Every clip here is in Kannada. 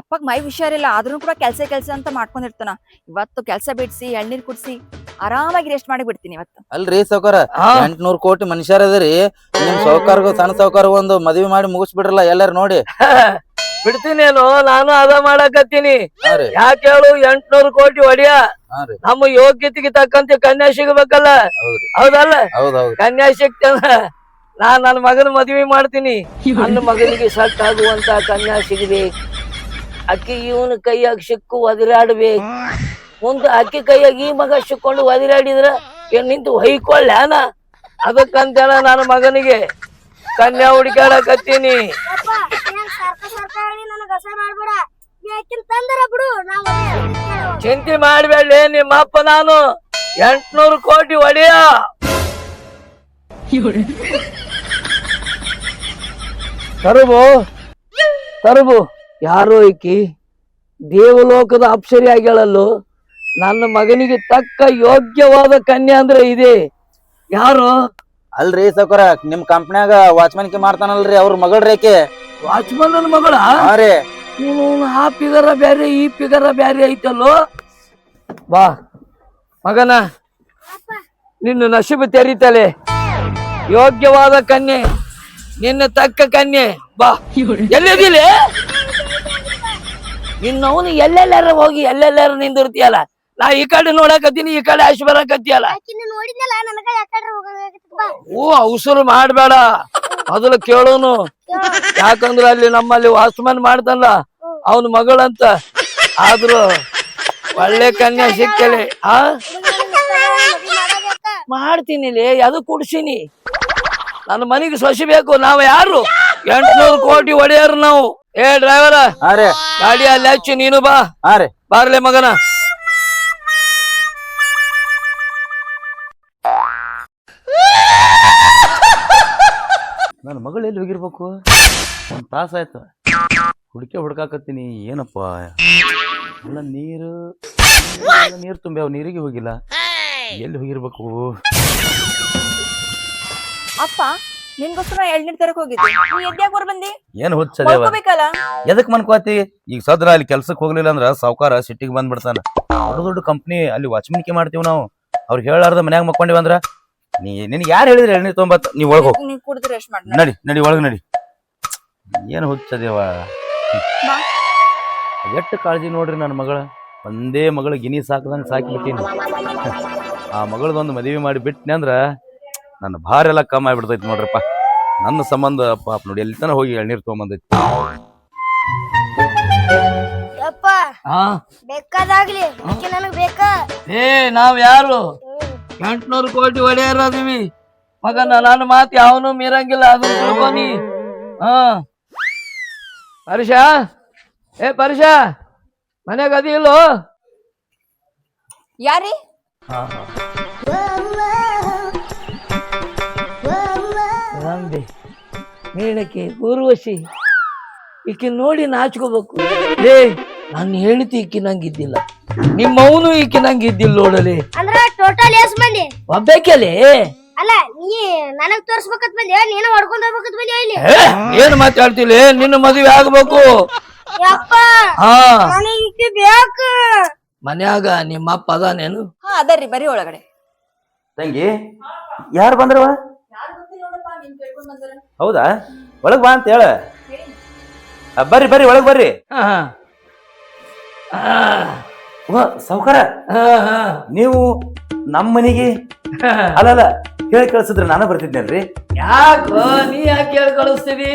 ಅಪ್ಪಗ್ ಮೈ ಹುಷಾರಿಲ್ಲ ಆದ್ರೂ ಕೂಡ ಕೆಲಸ ಕೆಲಸ ಅಂತ ಮಾಡ್ಕೊಂಡಿರ್ತಾನ. ಇವತ್ತು ಕೆಲಸ ಬಿಡ್ಸಿ ಎಳ್ನೀರ್ ಕುಡ್ಸಿ ಆರಾಮಾಗಿ ರೆಸ್ಟ್ ಮಾಡಿ ಬಿಡ್ತೀನಿ ಇವತ್ತು. ಅಲ್ರಿ ಸೌಕಾರ ಎಂಟ್ನೂರ್ ಕೋಟಿ ಮನುಷ್ಯರ ಅದರಿ ನಿಮ್ ಸಾವ್ಕಾರ್ಗು ಸಣ್ಣ ಸೌಕಾರ ಒಂದು ಮದ್ವಿ ಮಾಡಿ ಮುಗಿಸ್ಬಿಡ್ರಲ್ಲ ಎಲ್ಲಾರು ನೋಡಿ. ಬಿಡ್ತೀನೇನು? ನಾನು ಅದ ಮಾಡಕತ್ತೀನಿ. ಯಾಕೆ ಹೇಳು ಎಂಟ್ನೂರು ಕೋಟಿ ಒಡೆಯ. ನಮ್ಮ ಯೋಗ್ಯತೆಗೆ ತಕ್ಕಂತೆ ಕನ್ಯಾ ಸಿಗಬೇಕಲ್ಲ? ಹೌದಲ್ಲ? ಹೌದ್ ಹೌದ್ ಕನ್ಯಾ ಸಿಗ್ತಾನ? ನಾನ್ ನನ್ನ ಮಗನ ಮದ್ವಿ ಮಾಡ್ತೀನಿ. ನನ್ನ ಮಗನಿಗೆ ಸಟ್ ಆಗುವಂತ ಕನ್ಯಾ ಸಿಗ್ಬೇಕು ಅಕ್ಕಿ ಇವನ ಕೈಯಾಗ ಸಿಕ್ಕು ಒದರಾಡ್ಬೇಕು. ಮುಂದೆ ಅಕ್ಕಿ ಕೈಯಾಗ ಈ ಮಗ ಸಿಕ್ಕೊಂಡು ಒದರಾಡಿದ್ರ ಏನ್ ನಿಂತು ಹೊಯ್ಕೊಳ್ಳ ಅದಕ್ಕಂತೇಳ ನನ್ನ ಮಗನಿಗೆ ಕನ್ಯಾ ಹುಡುಕಾಡಕತ್ತೀನಿ ಯಪ್ಪ ಏನ್ ಸರ್ಕ ಸರ್ಕ ಹೇಳಿ ನನಗ ಅಸಹ್ಯ ನೀ ಆಕಿನ್ ತಂದರ ಬಿಡು ನಾವು ಚಿಂತೆ ಮಾಡ್ಬೇಡಿ ನಿಮ್ಮ ಅಪ್ಪ ನಾನು. ಎಂಟ್ನೂರು ಕೋಟಿ ಒಡೆಯ. ತರುಬು ತರುಬು. ಯಾರೋ ಈಕಿ ದೇವಲೋಕದ ಅಪ್ಸರಿ ಆಗ್ಯಾಳಲ್ಲೋ ನನ್ನ ಮಗನಿಗೆ ತಕ್ಕ ಯೋಗ್ಯವಾದ ಕನ್ಯೆ ಅಂದ್ರೆ ಇದೆ. ಯಾರು? ಅಲ್ರಿ ಸಕರ ನಿಮ್ ಕಂಪ್ನ್ಯಾಗ ವಾಚ್ಮನ್ಕಿ ಮಾಡ್ತಾನಲ್ರಿ ಅವ್ರ ಮಗಳ ರೇಖೆ. ವಾಚ್ಮನ್ ಮಗಳ? ಅರೆ ನೀನು ಆ ಪಿಗರ ಬ್ಯಾರೆ ಈ ಪಿಗರ ಬ್ಯಾರೆ ಐತಲ್ಲೋ? ಬಾ ಮಗನ ನಿನ್ನ ನಶೀಬ್ ತೆರೀತಲೆ. ಯೋಗ್ಯವಾದ ಕನ್ಯೆ ನಿನ್ನ ತಕ್ಕ ಕನ್ಯೆ. ಬಾ. ಎಲ್ಲಿದಿಲಿ ನಿನ್ನವನು ಎಲ್ಲೆಲ್ಲಾರ ಹೋಗಿ ಎಲ್ಲೆಲ್ಲಾರ ನಿಂದಿರ್ತೀಯಲ್ಲ? ನಾ ಈ ಕಡೆ ನೋಡಕತ್ತೀನಿ ಈ ಕಡೆ ಆಶ್ ಬರಕತ್ತೀಯಲ್ಲ? ಓ ಅವಸರು ಮಾಡ್ಬೇಡ. ಮೊದಲು ಕೇಳೋನು. ಯಾಕಂದ್ರ ಅಲ್ಲಿ ನಮ್ಮಲ್ಲಿ ವಾಸ್ಮನ್ ಮಾಡ್ದಲ್ಲ ಅವನ ಮಗಳಂತ. ಆದ್ರೂ ಒಳ್ಳೆ ಕನ್ಯಾ ಸಿಕ್ಕಲಿ ಆ? ಮಾಡ್ತೀನಿ ಅದು ಕುಡ್ಸಿನಿ. ನನ್ನ ಮನೆಗೆ ಸೊಸಿಬೇಕು ನಾವು ಯಾರು? ಎಂಟ್ನೂರು ಕೋಟಿ ಒಡೆಯರು ನಾವು. ಏ ಡ್ರೈವರ ಅರೆ ಗಾಡಿ ಅಲ್ಲಿ ಹಚ್ಚಿ ನೀನು ಬಾ. ಅರೆ ರೀ. ಬಾರ್ಲೆ ಮಗನ. ನನ್ನ ಮಗಳು ಎಲ್ಲಿ ಹೋಗಿರ್ಬೇಕು? ಒಂದ್ ತಾಸ ಆಯ್ತು. ಹುಡುಕೆ ಹುಡ್ಕಾಕತ್ತೀನಿ ಏನಪ್ಪ? ಎಲ್ಲ ನೀರು ನೀರ್ ನೀರು ಅವ್ ನೀರಿಗೆ ಹೋಗಿಲ್ಲ. ಎಲ್ಲಿ ಹೋಗಿರ್ಬೇಕು? ಅಪ್ಪ ನಿನ್ಗೋಸ್ಕರ ಎಳ್ನೀರ್ ತರಕ್ ಹೋಗಿದ್ದೆ. ನೀ ಎದ್ಯಾಗ ಬರ್ ಬಂದಿ? ಏನ್ ಹುಚ್ಚದೇವ ಎದಕ್ ಮನ್ಕೋತಿ ಈಗ ಸದ್ರ ಅಲ್ಲಿ ಕೆಲ್ಸಕ್ಕೆ ಹೋಗ್ಲಿಲ್ಲ ಅಂದ್ರ ಸಾವುಕಾರ ಸಿಟ್ಟಿಗೆ ಬಂದ್ಬಿಡ್ತಾನ. ದೊಡ್ಡ ದೊಡ್ಡ ಕಂಪ್ನಿ ಅಲ್ಲಿ ವಾಚ್ಮನ್ಕೆ ಮಾಡ್ತೀವಿ ನಾವು. ಅವ್ರು ಹೇಳಾರ್ದ ಮನ್ಯಾಗ ಮಕ್ಕೊಂಡಿವಿ ಅಂದ್ರ ನೀ ನಿನ್ಗೆ ಯಾರು ಹೇಳಿದ್ರೆ ಎಳ್ನೀರ್ ತೊಂಬತ್ ಒಳಗ ಹೋಗ್. ನೀ ರೆಸ್ಟ್ ಮಾಡ ನಡಿ ನಡಿ ಒಳಗ್ ನಡಿ. ಏನ್ ಹುಚ್ಚದೇವ. ಎಷ್ಟು ಕಾಳಜಿ ನೋಡ್ರಿ ನನ್ನ ಮಗಳ? ಒಂದೇ ಮಗಳ ಗಿನಿ ಸಾಕದಂಗ ಸಾಕಿಬಿಟ್ಟೀನಿ. ಆ ಮಗಳದೊಂದು ಮದುವೆ ಮಾಡಿ ಬಿಟ್ನೆ ಅಂದ್ರ ನನ್ನ ಭಾರ ಎಲ್ಲ ಕಮ್ಮಿ ಆಗ್ಬಿಡ್ತೈತಿ ನೋಡ್ರಪ್ಪ. ನನ್ನ ಸಂಬಂಧ ಪಾಪ ನೋಡಿ ಎಲ್ಲಿ ತನ ಹೋಗಿ ಎಳ್ನೀರ್ ತೊಗೊಂಬಂದೈತಿ. ಯಪ್ಪ ಹಾ ಬೇಕಾದಾಗ್ಲಿ ನನಗ್ ಬೇಕಾ? ಏ ನಾವ್ ಯಾರು? ಎಂಟ್ನೂರು ಕೋಟಿ ಒಡೆಯರ್ ಅದೀವಿ. ಮಗನ ನನ್ನ ಮಾತು ಯಾವನು ಮೀರಂಗಿಲ್ಲ ಅದು ತಿಳ್ಕೊನಿ. ಹಾ. ಪರೀಶ ಏ ಪರೀಶ ಮನ್ಯಾಗ ಅದಿಲ್ಲೋ ಯಾರಿ? ಮೇಣಕ್ಕೆ ಊರ್ವಶಿ ಈಕೆ ನೋಡಿ ನಾಚ್ಕೋಬೇಕು. ಏ ನಾನು ಹೇಳ್ತಿ ಈಕೆ ನಂಗಿದ್ದಿಲ್ಲ. ನಿಮ್ಮವನು ಈಕಿ ನಂಗಿದ್ದಿಲ್ಲ ನೋಡಲಿ. ಅಂದ್ರ ಟೋಟಲ್ ಎಸ್ ಮಂದಿ. ಒಬ್ಬೇಕಲೆ ಅಲ್ಲ ನೀ ನನಗ್ ತೋರ್ಸ್ಬೇಕತ್ ಬಂದಿ ನೀನು ಹೊಡ್ಕೊಂಡ್ ಹೋಗ್ಬೇಕತ್ ಬಂದಿ ಇಲ್ಲಿ. ಏನ್ ಮಾತಾಡ್ತಿಲ್ಲ? ನಿನ್ನ ಮದುವೆ ಆಗ್ಬೇಕು. ಯಪ್ಪ ಹಾ. ನನಗ್ ಬೇಕು. ಮನ್ಯಾಗ ನಿಮ್ಮ ಅಪ್ಪ ಅದಾನೇನು? ಹಾ ಅದರಿ ಬರೀ ಒಳಗಡೆ. ತಂಗಿ ಯಾರು ಬಂದ್ರವ? ಹೌದಾ? ಒಳಗ್ ಬಾ ಅಂತ ಹೇಳ ಬರ್ರಿ ಬರ್ರಿ ಒಳಗ್ ಬರ್ರಿ. ಸಾವ್ಕಾರ. ಹಾ ನೀವು ನಮ್ಮ ಮನೆಗೆ ಅಲ್ಲಲ್ಲ ಹೇಳಿ ಕಳ್ಸಿದ್ರೆ ನಾನು ಬರ್ತಿದ್ದೇನ್ರಿ ಯಾಕೋ ನೀ ಯಾಕೆ ಹೇಳಿ ಕಳಿಸ್ತೀವಿ?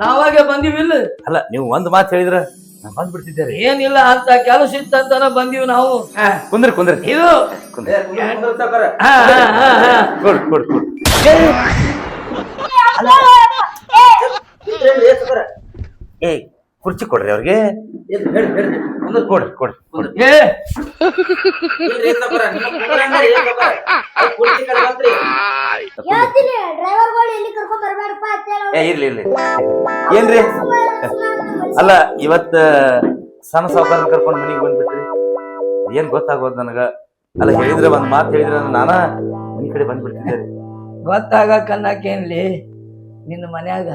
ನಾವಾಗೆ ಬಂದಿವಿಲ್ಲ ಅಲ್ಲ ನೀವು ಒಂದ್ ಮಾತು ಹೇಳಿದ್ರ ಬಂದ್ಬಿಡ್ತಿದ್ದೆ ರೀ ಏನಿಲ್ಲ ಅಂತ ಕೆಲಸ ಇತ್ತಂತನ ಬಂದಿವಿ ನಾವು. ಕುಂದ್ರಿ ಕುಂದ್ರಿ. ಇದು. ಕುಂದ್ರಿ. ಕೊಡ್ ಕೊಡ್ ಏ ಕುರ್ಚಿ ಕೊಡ್ರಿ ಅವ್ರಿಗೆ. ಕೊಡ್ರಿ ಕೊಡ್ರಿ ಏ! ಇರ್ಲಿ ಇರ್ಲಿ. ಏನ್ರಿ? ಅಲ್ಲ ಇವತ್ತ ಸಣ್ಣ ಸಾವುಕಾರ ಕರ್ಕೊಂಡು ಮನೆಗೆ ಬಂದ್ಬಿಟ್ರಿ. ಏನ್ ಗೊತ್ತಾಗೋದು ನನಗ? ಅಲ್ಲ ಹೇಳಿದ್ರೆ ಒಂದ್ ಮಾತು ಹೇಳಿದ್ರೆ ನಾನ ಮನೆ ಕಡೆ ಬಂದ್ಬಿಡ್ತಿದ್ದೆ. ರೀ. ಗೊತ್ತಾಗ ಕನ್ನಕೇನ್ಲಿ ನಿನ್ನ ಮನ್ಯಾಗ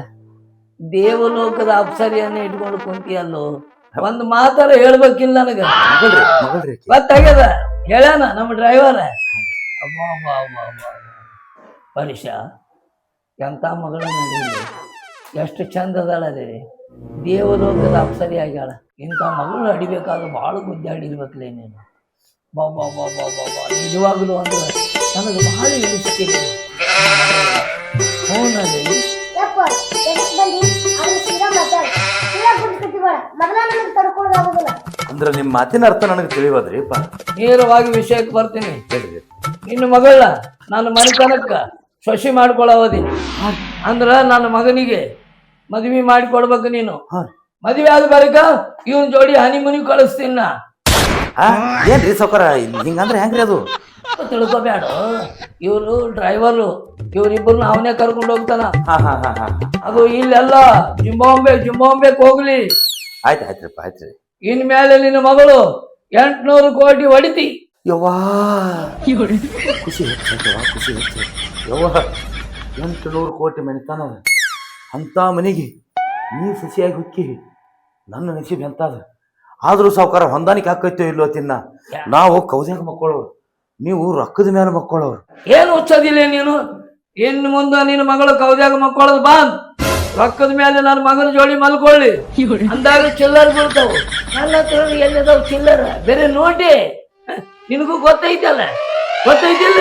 ದೇವಲೋಕದ ಅಪ್ಸರಿಯನ್ನ ಇಟ್ಕೊಂಡು ಕುಂತಿಯಲ್ಲೋ? ಒಂದ್ ಮಾತಾರ ಹೇಳ್ಬೇಕಿಲ್ಲ ನನಗ. ಗೊತ್ತಾಗ್ಯದ? ಹೇಳ್ಯಾನ ನಮ್ಮ ಡ್ರೈವರ್? ಪರಿಷ ಎಂತ ಮಗಳ ನೋಡಿದ್ರಿ? ಎಷ್ಟು ಚಂದ ಅದಾಳ ರೀ. ದೇವಲೋಕದ ಅಪ್ಸರಿ ಆಗ್ಯಾಳ. ಇಂಥ ಮಗಳು ಅಡಿಬೇಕಾದ್ರೆ ಭಾಳ ಬುದ್ಧಿ ಅಡಿರ್ಬೇಕಲೇ ನೀನು. ಬಾ ಬಾ ಬಾ ಬಾ ಬಾ ಬಾ. ನಿಜವಾಗ್ಲೂ ಅಂದ್ರೆ ನನಗೆ ಭಾಳ ಇಳಿಸ್ತೀನಿ ತಡ್ಕೊಳ್ಳೋದಾಗುದಿಲ್ಲ ಅಂದ್ರ ನಿಮ್ ಮಾತಿನ ಅರ್ಥ ನನಗೆ ತಿಳಿಯೋದ್ರಿಪ್ಪ ನೇರವಾಗಿ ವಿಷಯಕ್ಕೆ ಬರ್ತೀನಿ. ಹೇಳ್ರಿ ನಿನ್ನ ಮಗಳ ನನ್ನ ಮನೆತನಕ್ಕ ಶಶಿ ಮಾಡ್ಕೊಳ್ಳೋದಿ ಅಂದ್ರ ನನ್ನ ಮಗನಿಗೆ ಮದ್ವಿ ಮಾಡಿಕೊಡ್ಬೇಕು ನೀನು. ಮದುವೆ ಆದ ಬಳಿಕ ಇವನ್ ಜೋಡಿ ಹನಿಮುನಿ ಕಳಿಸ್ತೀನ ನಾ. ಆ ಏನ್ರಿ ಸೌಕರ ಹಿಂಗಂದ್ರೆ ಹೆಂಗ್ರಿ ಅದು? ತಿಳ್ಕೊಬೇಡ ಇವರು ಡ್ರೈವರು ಇವ್ರಿಬ್ರು ಅವನೇ ಕರ್ಕೊಂಡು ಹೋಗ್ತಾನ. ಹಾ ಹಾ ಹಾ ಹಾ. ಅದು ಇಲ್ಲೆಲ್ಲ ಜಿಂಬಾಂಬೆ ಜಿಂಬಾಂಬೆಗೆ ಹೋಗ್ಲಿ. ಆಯ್ತು ಆಯ್ತು ಆಯ್ತ್ರಿ ಇನ್ಮೇಲೆ ನಿನ್ನ ಮಗಳು ಎಂಟ್ನೂರು ಕೋಟಿ ಹೊಡಿತಿ ಯವ್ವಾ. ಖುಷಿ ಖುಷಿ ಹೆಚ್ಚು. ಯವ್ವ ಎಂಟು ನೂರು ಕೋಟಿ ಮನೆತನ ಅಂಥ ಮನೆಗೆ ನೀ ಸಸಿಯಾಗಿ ಹುಕ್ಕಿ ನನ್ನ ನಸೀಬ್ ಎಂತಾದ ಆದರೂ ಸಾವುಕಾರ ಹೊಂದಾಣಿಕೆ ಹಾಕೈತೋ ಇಲ್ಲೋ ತಿನ್ನ. ನಾವು ಕೌದ್ಯಾಗ ಮಕ್ಕಳವ್ರು ನೀವು ರೊಕ್ಕದ ಮೇಲೆ ಮಕ್ಕಳವ್ರು. ಏನು ಹುಚ್ಚೋದಿಲ್ಲ ನೀನು? ಇನ್ನು ಮುಂದೆ ನಿನ್ನ ಮಗಳು ಕೌದ್ಯಾಗ ಮಕ್ಕೊಳ್ಳೋದು ಬಾಂದ್ ರೊಕ್ಕದ ಮೇಲೆ ನನ್ನ ಮಗನ ಜೋಡಿ ಮಲ್ಕೊಳ್ಳಿ. ಅಂದಾಗ ಚಿಲ್ಲರ್ ಬೀಳ್ತಾವ. ನನ್ನ ಹತ್ರ ಎಲ್ಲಿದಾವ್ ಚಿಲ್ಲರ್? ಬೇರೆ ನೋಡಿ. ನಿನಗೂ ಗೊತ್ತೈತಲ್ಲ? ಗೊತ್ತೈತಿಲ್ಲ?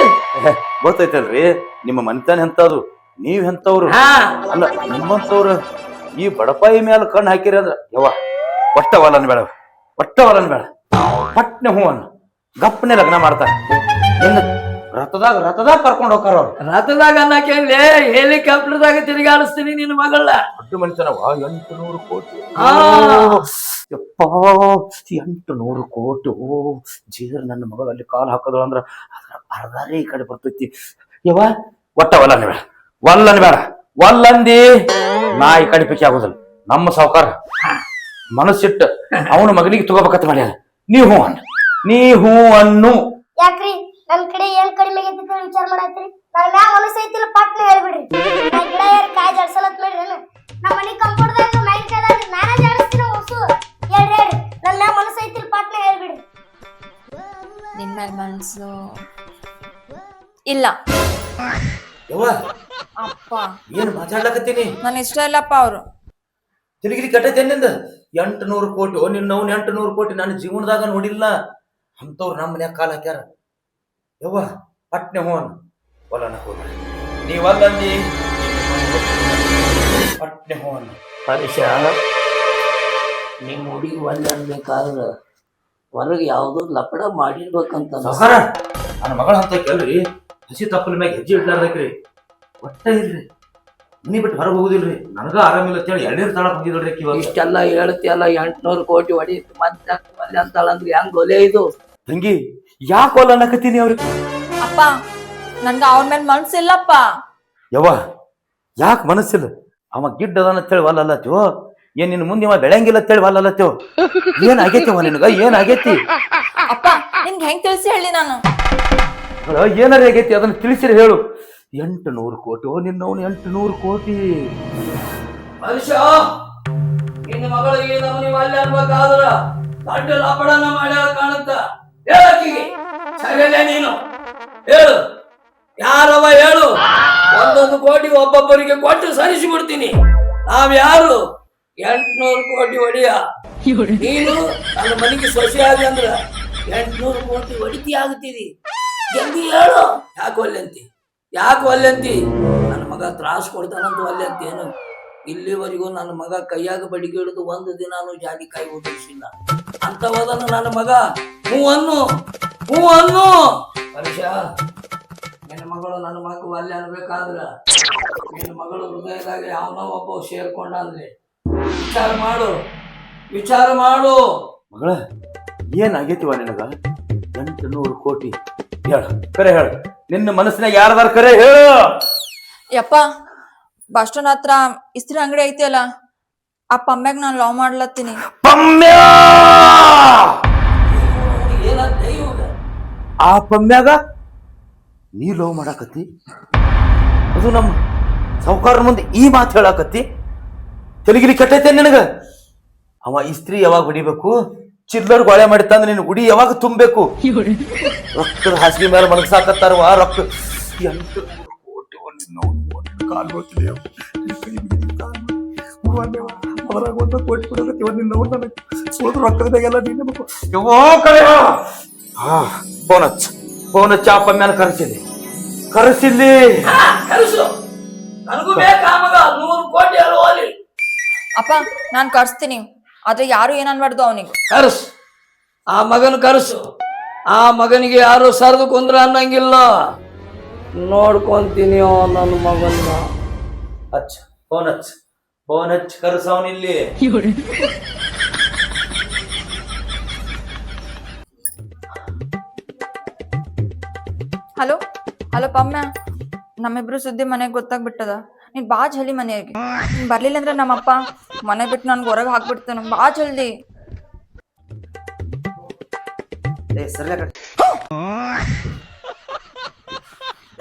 ಗೊತ್ತೈತಲ್ರಿ. ನಿಮ್ಮ ಮನೆತನ ಎಂತದು? ನೀವ್ ಎಂತವ್ರು? ಹಾ. ಅಲ್ಲ ನಿಮ್ಮಂತವ್ರು ಈ ಬಡಪಾಯಿ ಮೇಲೆ ಕಣ್ಣು ಹಾಕಿರಿ ಅಂದ್ರ ಯವ್ವ ಒಟ್ಟ ಹೊಲನ್ ಬೇಡ. ಒಟ್ಟ ಬೇಡ. ಪಟ್ನೆ ಹೂವನ್ನು ಗಪ್ಪನೆ ಲಗ್ನ ಮಾಡ್ತಾರ. ನಿನ್ನ ರಥದಾಗ ರಥದಾಗ ಕರ್ಕೊಂಡು ಹೋಗ್ತಾರ ಅವ್ರು. ರಥದಾಗ ಅನ್ನಕೇನ್ಲೇ ಹೆಲಿಕಾಪ್ಟರ್ದಾಗ ತಿರುಗಾಡಿಸ್ತೀನಿ ನಿನ್ನ ಮಗಳ ದೊಡ್ಡ ಮನುಷ್ಯನ ಎಂಟು ನೂರು ಕೋಟಿ. ಆ. ಯಪ್ಪಾ ಎಂಟು ನೂರು ಕೋಟಿ. ಓ ಜೀರ್ ನನ್ನ ಮಗಳು ಅಲ್ಲಿ ಕಾಲು ಹಾಕೋದು ಅಂದ್ರ ಅದ್ರ ಅರ್ಧಾರೇ ಈ ಕಡೆ ಬರ್ತೈತಿ. ಯವ ಒಟ್ಟ ವಲ್ಲನ್ ಬೇಡ ವಲ್ಲನ್ ಬೇಡ. ವಲ್ಲಂದಿ ನಾ ಈ ಕಡೆ ಪಿಕ್ಕಿ ಆಗೋದಿಲ್ಲ. ನಮ್ಮ ಸಾವುಕಾರ. ಮನಸ್ಸಿಟ್ಟು ಅವನ ಮಗನಿಗೆ ತಗೋಬೇಕತ್ತ ಮಾಡ್ಯಾನ. ನೀ ಹೂ ಅನ್ನ ನೀ ಹೂ ಅನ್ನು ಯಾಕ್ರಿ? ಕಡೆ ಏನ್ ಕಡಿಮೆ ಆಗೈತಿ ಅಂತ ವಿಚಾರ ಮಾಡತ್ರಿ ನನ್ ಮ್ಯಾಗ ಮನಸ್ಸು ಐತಿಲ್ಲ ಪಟ್ನ ಹೇಳ್ಬಿಡ್ರಿ. ನಾ ಗಿಡ ಯಾರು ಕಾಯಿ ಜಡ್ಸಲತ್ ಮಾಡ್ರಿ ನಮ್ಮ ಮನಿ ಕಂಪೌಂಡ್ದಾಗ ಮೈಂಡ್ ಕೈದಾಗ ನಾನೇ ಜಾಡಿಸ್ತೀನಿ ಹೊಸು ಹೇಳ್ರಿ ಹೇಳ್ರಿ. ನನ್ ಮ್ಯಾಗ ಮನಸ್ಸು ಐತಿಲ್ಲ ಪಟ್ನ ಹೇಳ್ಬಿಡ್ರಿ. ನಿನ್ ಮ್ಯಾಲ ಮನ್ಸು ಇಲ್ಲ. ಯವ್ವ ಅಪ್ಪ. ಏನ್ ಮಾತಾಡ್ಲಕತ್ತೀನಿ? ನನ್ ಇಷ್ಟ ಇಲ್ಲಪ್ಪ ಅವ್ರು. ತಿರುಗಿರಿ ಕಟ್ಟೈತೆ ನಿಂದ? ಎಂಟು ನೂರು ಕೋಟಿ ಓ ನಿನ್ನ ಅವ್ನು ಎಂಟು ನೂರು ಕೋಟಿ ನನ್ನ ಜೀವನದಾಗ ನೋಡಿಲ್ಲ. ಅಂಥವ್ರು ನಮ್ಮ ಮನ್ಯಾಗ ಕಾಲ ಹಾಕ್ಯಾರ. ಯವ್ವ ಪಟ್ನೆ ಹೋನ್. ಹೊಲನ ಹೋಗ್ಬೇಡ ನೀವಲ್ಲಂದಿ ಪಟ್ನೆ ಹೋನ್. ಪರಿಶ ನಿಮ್ಮ ಹುಡುಗಿ ಒಳ್ಳೆ ಅನ್ಬೇಕಾದ್ರೆ ಹೊರಗೆ ಯಾವುದೋ ಲಪಡ ಮಾಡಿರ್ಬೇಕಂತ. ಸಹಕಾರ ನನ್ನ ಮಗಳ ಅಂತ ಕೇಳ್ರಿ. ಹಸಿ ತಪ್ಪಲ ಮ್ಯಾಗ ಹೆಜ್ಜೆ ಇಡ್ಲಾರ್ದಕ್ರಿ. ಒಟ್ಟ ಇಲ್ರಿ. ಮನಿ ಬಿಟ್ಟು ಹೊರಗೆ ಹೋಗುದಿಲ್ರಿ. ನನಗ ಆರಾಮಿಲ್ಲ ಅಂತೇಳಿ ಎಳ್ನೀರ್ ತಾಳ ಬಂದಿದ್ರಿ ಇವಾಗ. ಇಷ್ಟೆಲ್ಲ ಹೇಳ್ತಿಯಲ್ಲ ಎಂಟ್ನೂರು ಕೋಟಿ ಹೊಡಿ ಮತ್ತೆ ಅಂತಾಳಂದ್ರೆ ಹೆಂಗ್ ಒಲೆ ಇದು? ತಂಗಿ ಯಾಕೆ ಹೊಲ ಅನ್ನಕತ್ತೀನಿ ಅವ್ರಿಗೆ ಅಪ್ಪ ನನ್ಗ ಅವ್ರ ಮೇಲೆ ಮನ್ಸಿಲ್ಲಪ್ಪ. ಯವ್ವ ಯಾಕೆ ಮನಸ್ಸಿಲ್ಲ? ಅವ ಗಿಡ್ಡ ಅದಾನ ಅಂತೇಳಿ ಏನ್ ನಿನ್ ಮುಂದೆ ಇವ ಬೆಳಂಗಿಲ್ಲ ಅಂತೇಳಿ ವಲ್ಲಲ್ಲತ್ಯೋ ಏನ್ ಆಗೈತಿ ಅವ ನಿನಗ? ಏನ್ ಆಗೈತಿ ಅಪ್ಪ ನಿಮ್ಗೆ ಹೆಂಗ್ ತಿಳಿಸಿ ಹೇಳಿ ನಾನು? ಅಲ್ಲ, ಏನಾರ ಆಗೈತಿ ಅದನ್ನ ತಿಳಿಸಿರಿ ಹೇಳು. ಎಂಟು ನೂರು ಕೋಟಿ. ಓ ನಿನ್ನವನು ಎಂಟು ನೂರು ಕೋಟಿ. ಮನುಷ್ಯ ನಿನ್ನ ಮಗಳಿಗೆ ನಮ್ಮನಿ ಒಲ್ಲೆ ಅನ್ಬೇಕಾದ್ರ ದೊಡ್ಡ ಲಾಪಡನ ಮಾಡ್ಯಾಳ ಕಾಣುತ್ತ. ಹೇಳಕ್ಕಿಗೆ. ಸರಿಯಲ್ಲೇ ನೀನು. ಹೇಳು. ಯಾರವ ಹೇಳು. ಒಂದೊಂದು ಕೋಟಿ ಒಬ್ಬೊಬ್ಬರಿಗೆ ಕೊಟ್ಟು ಸರಿಸಿ ಬಿಡ್ತೀನಿ ನಾವ್ಯಾರು ಎಂಟ್ನೂರು ಕೋಟಿ ಒಡೆಯ. ನೀನು ನನ್ನ ಮನೆಗೆ ಸೊಸೆಯಾಗಿ ಅಂದ್ರ ಎಂಟ್ನೂರು ಕೋಟಿ ಹೊಡಿತಿ ಆಗುತ್ತೀರಿ. ಜಲ್ದಿ ಹೇಳು. ಯಾಕೆ ಒಲ್ಲೆಂತಿ? ಯಾಕೆ ಒಲ್ಲೆಂತಿ? ನನ್ನ ಮಗ ತ್ರಾಸ ಕೊಡ್ತಾನಂತ ಒಲ್ಲೆಂತಿ ಏನು? ಇಲ್ಲಿವರೆಗೂ ನನ್ನ ಮಗ ಕೈಯಾಗ ಬಡಿಗೆ ಹಿಡಿದು ಒಂದು ದಿನಾನು ಜಾಗಿ ಕೈ ಉದುರಿಸಿಲ್ಲ. ಅಂತವದನ್ನು ನನ್ನ ಮಗ. ಹೂ ಅನ್ನು ಹೂ ಅನ್ನು ಪರೀಕ್ಷ ನಿನ್ನ ಮಗಳು ನನ್ನ ಮಗು ಅಲ್ಲಿ ಅನ್ಬೇಕಾದ್ರ ನಿನ್ನ ಮಗಳು ಹೃದಯದಾಗ ಯಾವನೋ ಒಬ್ಬ ಸೇರ್ಕೊಂಡ ಅಂದ್ರೆ ವಿಚಾರ ಮಾಡು ವಿಚಾರ ಮಾಡು. ಮಗಳ ಏನ್ ಆಗೈತಿವ ನಿನಗ? ಎಂಟು ನೂರು ಕೋಟಿ. ಹೇಳ ಕರೆ ಹೇಳ. ನಿನ್ನ ಮನಸ್ಸಿನಾಗ ಯಾರದಾರ ಕರೆ ಹೇಳು. ಯಪ್ಪ ಬಸ್ ಸ್ಟಾಂಡ್ ಹತ್ರ ಇಸ್ತ್ರಿ ಅಂಗಡಿ ಐತಿಯಲ್ಲ ಆ ಪಮ್ಮ್ಯಾಗ ನಾನು ಲವ್ ಮಾಡ್ಲತ್ತೀನಿ. ಪಮ್ಮ್ಯ ಆ ಪಮ್ಮ್ಯಾಗ ನೀ ಲವ್ ಮಾಡಾಕತ್ತಿ? ಅದು ನಮ್ಮ ಸಾವುಕಾರ ಮುಂದೆ ಈ ಮಾತು ಹೇಳಾಕತ್ತಿ? ತೆಲಗಿಲಿ ಕಟ್ಟೈತೆ ನಿನಗ? ಅವ ಇಸ್ತ್ರಿ ಯಾವಾಗ ಹೊಡಿಬೇಕು? ಚಿಲ್ಲರ್ ಗೊಳೆ ಮಾಡಿತ್ತಂದ್ರೆ ತಂದು ನಿನ್ನ ಗುಡಿ ಯಾವಾಗ ತುಂಬಬೇಕು? ರೊಕ್ಕದ ಹಾಸಿಗೆ ಮೇಲೆ ಮಲಗ್ಸಾಕತ್ತಾರವ ರೊಕ್ಕ ಎಂತ ಕೋಟಿ ಒಂದು ಕಾಲು ಗೊತ್ತಿಲ್ಲ ಒಂದು ಕೋಟಿ ಕೊಡಕತ್ತಿ. ಒಂದು ನಿನ್ನ ನನಗೆ ಉಳ್ದ ರೊಕ್ಕದಾಗೆಲ್ಲ ನೀನೆ ಬೇಕು ಯವ್ವೋ ಕಳೆಯ! ಹಾ ಫೋನ್ ಹಚ್ಚ ಅಪ್ಪ ಮೇಲೆ ಕರೆಸಿಲ್ಲಿ ಕರೆಸಿಲ್ಲಿ ಕರೆಸು. ನನಗೂ ಬೇಕಾ ಮಗ? ನೂರು ಕೋಟಿ ಅಲ್ವಲ್ಲಿ ಅಪ್ಪ ನಾನು ಕರ್ಸ್ತೀನಿ ಆದ್ರೆ ಯಾರು ಏನ್ ಅನ್ಬಾರ್ದು ಅವನಿಗೆ? ಕರ್ಸು. ಆ ಮಗನ ಕರ್ಸು. ಆ ಮಗನಿಗೆ ಯಾರು ಸರಿದು ಕುಂದ್ರ ಅನ್ನಂಗಿಲ್ಲ. ನೋಡ್ಕೊಂತೀನಿ ನನ್ನ ಮಗನ ಅಚ್ಚ ಫೋನ್ ಹಚ್ಚ ಫೋನ್ ಹಚ್ಚಿ ಕರ್ಸವನ್ ಇಲ್ಲಿ. ಹಲೋ? ಹಲೋ ಪಮ್ಮ. ನಮ್ಮಿಬ್ರು ಸುದ್ದಿ ಮನೆಗೆ ಗೊತ್ತಾಗ್ಬಿಟ್ಟದ? ನೀನ್ ಬಾ ಜಲ್ದಿ ಮನೆಗೆ ನೀನ್ ಬರ್ಲಿಲ್ಲ ಅಂದ್ರೆ ನಮ್ಮಪ್ಪ ಮನೆ ಬಿಟ್ಟು ನನ್ಗೆ ಹೊರಗೆ ಹಾಕ್ಬಿಡ್ತಾನ. ಬಾ ಜಲ್ದಿ.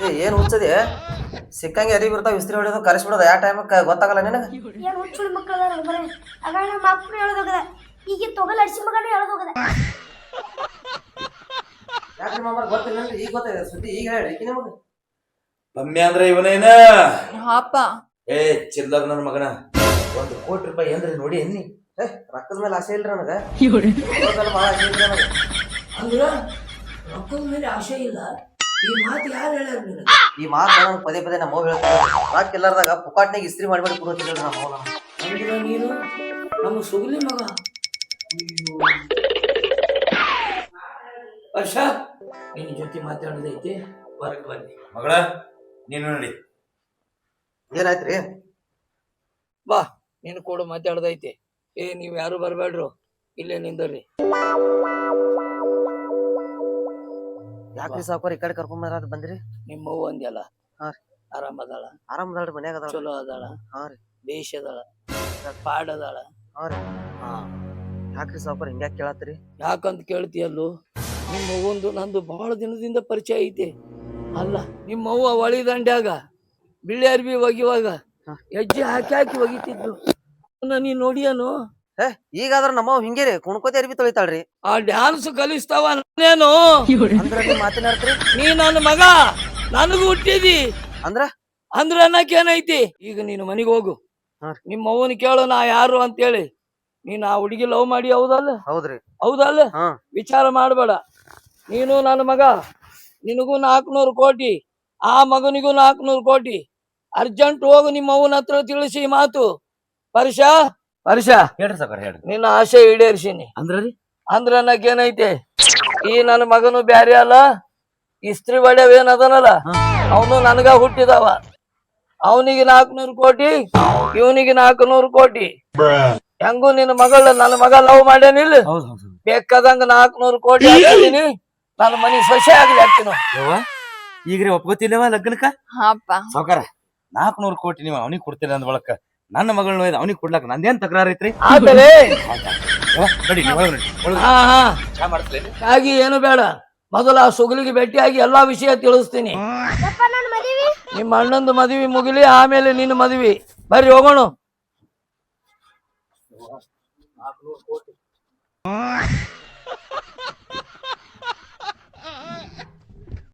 ಏ ಏನ್ ಹುಚ್ಚದೆ? ಸಿಕ್ಕಂಗೆ ಅರಿ ಬರ್ತಾವ ಇಸ್ತ್ರಿ ಹೊಡೆಯೋದು ಕರೆಸ್ಬಿಡೋದು ಯಾವ ಟೈಮಕ್ಕೆ ಗೊತ್ತಾಗಲ್ಲ ನಿನಗೆ? ಏನ್ ಹುಚ್ಚುಳಿ ಮಕ್ಕಳು ಅದಾರ ಬರೇ ಆಗ ನಮ್ಮ ಅಪ್ಪನ ಹೇಳೋದೋಗದ. ಈಗ ತೊಗಲ್ ಅಡಿಸಿ ಮಗನೂ ಹೇಳೋದೋಗದ. ಯಾಕ್ರಿ ಮಾಮ ಗೊತ್ತಿಲ್ಲ ಈಗ ಗೊತ್ತಾಗಿದೆ ಸುದ್ದಿ ಈಗ ಹೇಳಿ ಈಕಿ ನಿಮಗೆ? ಅಂದ್ರೆ ಇವನೇನ? ಹಾಪ ಏ ಚಿಲ್ಲರ್ ನನ್ನ ಮಗನ. ಒಂದು ಕೋಟಿ ರೂಪಾಯಿ ಅಂದ್ರೆ ನೋಡಿ ಎನ್ನಿ? ಏ ರೊಕ್ಕದ ಮೇಲೆ ಆಸೆ ಇಲ್ರಿ ನನಗೆ. ಭಾಳ ಆಸೆ ಇಲ್ರಿ ನನಗೆ. ಅಂದ್ರೆ ರೊಕ್ಕದ ಮೇಲೆ ಆಸೆ ಇಲ್ಲ. ಈ ಮಾತು ಯಾರು ಹೇಳ್ಯಾರ ಈ ಮಾತು ನಾನು ಪದೇ ಪದೇ ನಮ್ಮ ಹೇಳ್ತಾರೆ ಇಲ್ಲಾರ್ದಾಗ ಪುಕಾಟ್ನಾಗ ಇಸ್ತ್ರಿ ಮಾಡ್ಬೇಡಿ ಕೊಡೋತಿಲ್ಲ ನಮ್ಮ ಅವ್ವ. ಅಂದ್ರ ನೀನು? ನಮ್ಮ ಸುಗಲಿ ಮಗ. ಹರ್ಷ ನಿನ್ನ ಜೊತೆ ಮಾತಾಡೋದೈತಿ. ಹೊರಗೆ ಬನ್ನಿ. ಮಗಳ ನೀನು ನೋಡಿ. ಏನಾಯ್ತ್ರಿ? ಬಾ ನೀನು ಕೂಡ ಮಾತಾಡೋದೈತಿ. ಏ ನೀವು ಯಾರು ಬರಬೇಡ್ರು? ಇಲ್ಲೇ ನಿಂದರ್ರಿ. ಯಾಕ್ರಿ ಸಾವುಕಾರ ಈ ಕಡೆ ಕರ್ಕೊಂಬಂದ್ರ ಬಂದ್ರಿ ನಿಮ್ಮ ಅವ್ವ ಅಂದ್ಯಲ್ಲ? ಹಾ. ಆರಾಮ ಅದಾಳ? ಆರಾಮ್ ಅದಾಳ್ರಿ ಮನ್ಯಾಗ ಅದಾಳ ಚಲೋ ಅದಾಳ? ಹಾ ರೀ. ದೇಶ ಅದಾಳ? ಪಾಡ್ ಅದಾಳ? ಹಾ ರೀ. ಹಾ. ಯಾಕ್ರಿ ಸಾವುಕಾರ ಹಿಂಗ್ಯಾಕ್ ಕೇಳತ್ರಿ? ಯಾಕಂತ ಕೇಳ್ತೀಯಲ್ಲೋ ನಿಮ್ಮ ಅವ್ವಂದು ನಂದು ಬಹಳ ದಿನದಿಂದ ಪರಿಚಯ ಐತಿ. ಅಲ್ಲ ನಿಮ್ಮ ಅವ್ವ ಒಳಿ ದಂಡ್ಯಾಗ ಬಿಳಿ ಅರ್ಬಿ ಒಗಿವಾಗ ಹಾ. ಹೆಜ್ಜೆ ಹಾಕಿ ಹಾಕಿ ಒಗಿತಿದ್ಲು ನೀ ನೋಡಿಯನು? ಏ ಈಗಾದ್ರ ನಮ್ಮ ಅವ್ವ ಹಿಂಗೇ ರೀ ಕುಣ್ಕೋತಿ ಅರ್ಬಿ ತೊಳಿತಾಳ್ರಿ. ಆ ಡ್ಯಾನ್ಸ್ ಕಲಿಸ್ತಾವ ನಾನೇನು? ಅಂದ್ರ ನೀವ್ ನೀ ನನ್ನ ಮಗ ನನಗೂ ಹುಟ್ಟಿದಿ. ಅಂದ್ರ? ಅಂದ್ರ ಅನ್ನಕ್ ಏನೈತಿ? ಈಗ ನೀನು ಮನೆಗೆ ಹೋಗು. ಹಾ. ನಿಮ್ಮ ಅವ್ವನ ಕೇಳು ನಾ ಯಾರು ಅಂತೇಳಿ. ನೀನ್ ಆ ಹುಡುಗಿ ಲವ್ ಮಾಡಿ ಹೌದಲ್ಲ? ಹೌದ್ರಿ. ಹೌದಲ್ಲ? ಹಾ. ವಿಚಾರ ಮಾಡಬೇಡ. ನೀನು ನನ್ನ ಮಗ ನಿನಗೂ ನಾಲ್ಕುನೂರು ಕೋಟಿ ಆ ಮಗನಿಗೂ ನಾಲ್ಕುನೂರು ಕೋಟಿ. ಅರ್ಜೆಂಟ್ ಹೋಗು ನಿಮ್ಮ ಅವನ ಹತ್ರ ತಿಳಿಸಿ ಈ ಮಾತು. ಪರ್ಷ ಪರ್ಷ ಹೇಳ್ರಿ ಸಾಕಾರ ಹೇಳ್ರಿ. ನಿನ್ನ ಆಸೆ ಈಡೇರಿಸಿನಿ. ಅಂದ್ರ ರೀ? ಅಂದ್ರ ಏನೈತೆ ಈ ನನ್ನ ಮಗನು ಬ್ಯಾರೆ ಅಲ್ಲ ಇಸ್ತ್ರಿ ಬಡ್ಯವೇನ್ ಅದನಲ್ಲ? ಅವನು ನನಗ ಹುಟ್ಟಿದವ. ಅವನಿಗೆ ನಾಲ್ಕನೂರು ಕೋಟಿ ಇವನಿಗೆ ನಾಲ್ಕನೂರು ಕೋಟಿ. ಹೆಂಗು ನಿನ್ನ ಮಗಳ ನನ್ನ ಮಗ ಲವ್ ಮಾಡ್ಯಾನಿಲ್ಲ? ಹೌದು ಹೌದು ಬೇಕಾದಂಗ ನಾಲ್ಕನೂರು ಕೋಟಿ ಹಾಕಿದೀನಿ. ನನ್ನ ಮನೆ ಸೊಸೆ ಆಗ್ಲಿ ಹಾಕ್ತೀನಿ ಯವ್ವ ಈಗ್ರಿ ಒಪ್ಕೋತಿಲ್ಲವ ಲಗ್ನಕ್ಕ? ಸಾವುಕಾರ ನಾಲ್ಕನೂರು ಕೋಟಿ ನೀವು ಅವನಿಗೆ ಕೊಡ್ತೀನಿ ಅಂದ್ ಬಳಕ ನನ್ನ ಮಗಳನ್ನ ಒಯ್ದು ಅವನಿಗೆ ಕೊಡ್ಲಾಕ ನಂದೇನ್ ತಕರಾರು ಐತ್ರಿ? ಆಮೇಲೆ ಯವ್ವ, ನಡಿ ನೀವು ಒಳಗ್ ನಡಿ ಒಳಗ್ ಹಾ ಹಾ ಚಾ ಮಾಡಿಸ್ಲೇನಿ ಹಾಗೆ ಏನು ಬೇಡ. ಮೊದಲ ಆ ಸುಗಲಿಗೆ ಭೇಟಿಯಾಗಿ ಎಲ್ಲಾ ವಿಷಯ ತಿಳಿಸ್ತೀನಿ. ಯಪ್ಪ ನನ್ನ ಮದುವೆ? ನಿಮ್ಮ ಅಣ್ಣಂದು ಮದುವೆ ಮುಗಿಲಿ ಆಮೇಲೆ ನಿನ್ನ ಮದುವೆ. ಬರ್ರಿ ಹೋಗೋಣ.